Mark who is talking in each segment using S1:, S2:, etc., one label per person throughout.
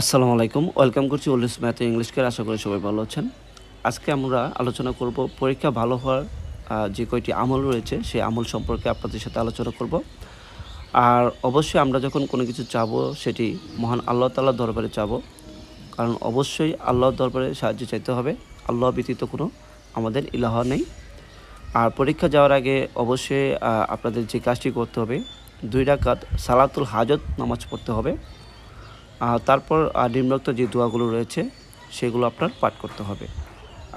S1: আসসালামু আলাইকুম, ওয়েলকাম করছি ওল্ড ম্যাথ ইংলিশকে আশা করি সবাই ভালো আছেন। আজকে আমরা আলোচনা করব পরীক্ষা ভালো হওয়ার যে কয়টি আমল রয়েছে, সেই আমল সম্পর্কে আপনাদের সাথে আলোচনা করব। আর অবশ্যই আমরা যখন কোনো কিছু চাবো, সেটি মহান আল্লাহ তাল্লাহ দরবারে চাবো। কারণ অবশ্যই আল্লাহর দরবারে সাহায্য চাইতে হবে। আল্লাহ ব্যতীত কোনো আমাদের ইলাহ নেই। আর পরীক্ষা যাওয়ার আগে অবশ্যই আপনাদের যে কাজটি করতে হবে, দুই রাকাত সালাতুল হাজত নামাজ পড়তে হবে। তারপর নিম্নোক্ত যে দোয়াগুলো রয়েছে, সেগুলো আপনার পাঠ করতে হবে।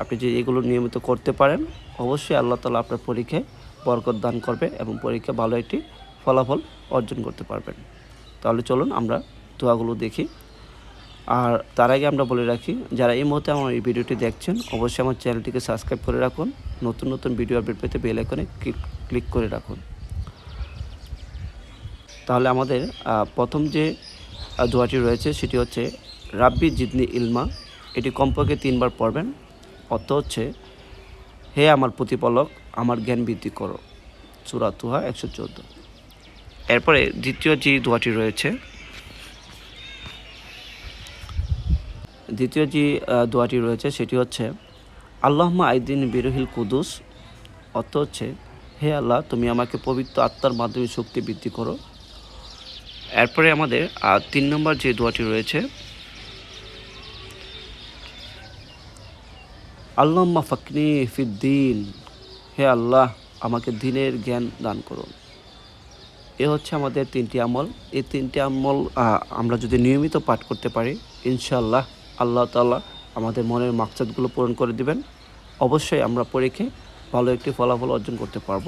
S1: আপনি যে এগুলো নিয়মিত করতে পারেন, অবশ্যই আল্লাহ তালা আপনার পরীক্ষায় বরকত দান করবে এবং পরীক্ষা ভালো একটি ফলাফল অর্জন করতে পারবেন। তাহলে চলুন আমরা দোয়াগুলো দেখি। আর তার আগে আমরা বলে রাখি, যারা এই মুহূর্তে আমার এই ভিডিওটি দেখছেন, অবশ্যই আমার চ্যানেলটিকে সাবস্ক্রাইব করে রাখুন। নতুন নতুন ভিডিও আপডেট পেতে বেল আইকনে ক্লিক করে রাখুন। তাহলে আমাদের প্রথম যে দোয়াটি রয়েছে, সেটি হচ্ছে, রাব্বি জিদনি ইলমা। এটি কমপক্ষে তিনবার পড়বেন। অর্থ হচ্ছে, হে আমার প্রতিপালক, আমার জ্ঞান বৃদ্ধি করো। সুরা তুহা একশো চোদ্দ। এরপরে দ্বিতীয় যে দোয়াটি রয়েছে, দ্বিতীয় যে দোয়াটি রয়েছে, সেটি হচ্ছে আল্লাহমা আইদিন বিরহিল কুদুস। অর্থ হচ্ছে, হে আল্লাহ, তুমি আমাকে পবিত্র আত্মার মাধ্যমে শক্তি বৃদ্ধি করো। এরপরে আমাদের তিন নম্বর যে দোয়াটি রয়েছে, আল্লাহম্মা ফাকনি ফিদ্দিন হে আল্লাহ, আমাকে দিনের জ্ঞান দান করুন। এ হচ্ছে আমাদের তিনটি আমল। এই তিনটি আমল আমরা যদি নিয়মিত পাঠ করতে পারি, ইনশাআল্লাহ আল্লাহ তাআলা আমাদের মনের মাকসাদগুলো পূরণ করে দিবেন। অবশ্যই আমরা পরীক্ষায় ভালো একটি ফলাফল অর্জন করতে পারব।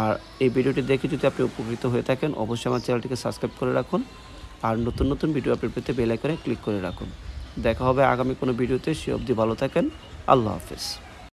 S1: আর এই ভিডিওটি দেখে যদি আপনি উপকৃত হয়ে থাকেন, অবশ্যই আমার চ্যানেলটিকে সাবস্ক্রাইব করে রাখুন আর নতুন নতুন ভিডিও আপডেট পেতে বেল আইকনে ক্লিক করে রাখুন। দেখা হবে আগামী কোনো ভিডিওতে, সে অবধি ভালো থাকেন। আল্লাহ হাফেজ।